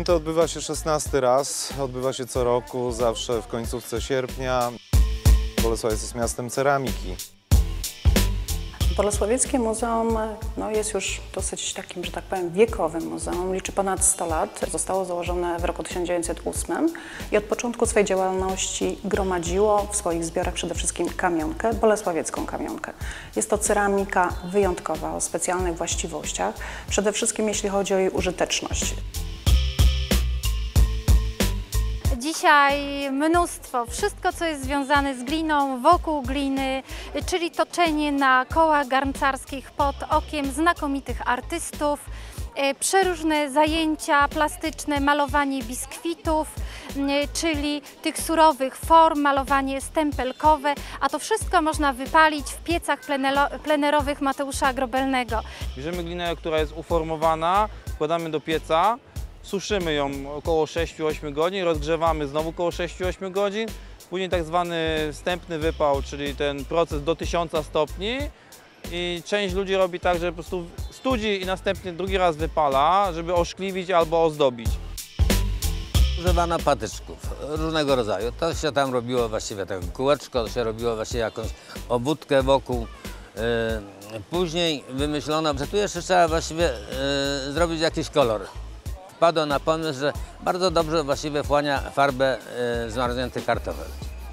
Święto odbywa się 16 raz, odbywa się co roku, zawsze w końcówce sierpnia. Bolesławiec jest miastem ceramiki. Bolesławieckie Muzeum no, jest już dosyć takim, że tak powiem, wiekowym muzeum. Liczy ponad 100 lat. Zostało założone w roku 1908 i od początku swojej działalności gromadziło w swoich zbiorach przede wszystkim kamionkę, bolesławiecką kamionkę. Jest to ceramika wyjątkowa, o specjalnych właściwościach, przede wszystkim jeśli chodzi o jej użyteczność. Dzisiaj mnóstwo, wszystko co jest związane z gliną, wokół gliny, czyli toczenie na kołach garncarskich pod okiem znakomitych artystów, e, przeróżne zajęcia plastyczne, malowanie biskwitów, czyli tych surowych form, malowanie stempelkowe, a to wszystko można wypalić w piecach plenerowych Mateusza Grobelnego. Bierzemy glinę, która jest uformowana, wkładamy do pieca, suszymy ją około 6-8 godzin, rozgrzewamy znowu około 6-8 godzin, później tak zwany wstępny wypał, czyli ten proces do 1000 stopni i część ludzi robi tak, że po prostu studzi i następnie drugi raz wypala, żeby oszkliwić albo ozdobić. Używano patyczków różnego rodzaju. To się tam robiło właściwie takie kółeczko, to się robiło właśnie jakąś obwódkę wokół. Yy, Później wymyślono, że tu jeszcze trzeba właściwie yy, zrobić jakiś kolor. Wpadło na pomysł, że bardzo dobrze właściwie wchłania farbę yy, zmarznięty kartofel.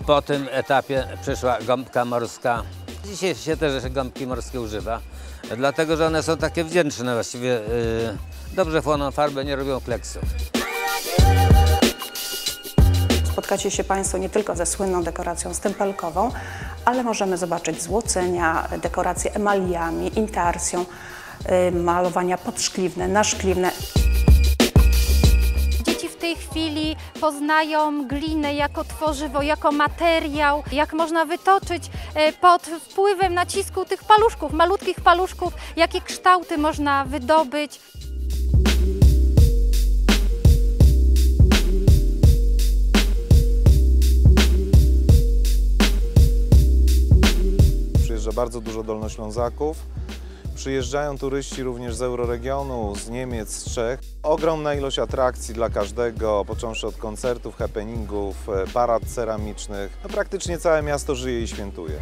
Po tym etapie przyszła gąbka morska. Dzisiaj się też gąbki morskie używa, dlatego że one są takie wdzięczne właściwie. Yy, dobrze chłoną farbę, nie robią kleksów. Spotkacie się Państwo nie tylko ze słynną dekoracją stempelkową, ale możemy zobaczyć złocenia, dekoracje emaliami, intarsją, y, malowania podszkliwne, naszkliwne. Tej chwili poznają glinę jako tworzywo, jako materiał, jak można wytoczyć e, pod wpływem nacisku tych paluszków, malutkich paluszków, jakie kształty można wydobyć. Przyjeżdża bardzo dużo dolnoślązaków. Przyjeżdżają turyści również z euroregionu, z Niemiec, z Czech. Ogromna ilość atrakcji dla każdego, począwszy od koncertów, happeningów, e, parad ceramicznych. No, praktycznie całe miasto żyje i świętuje.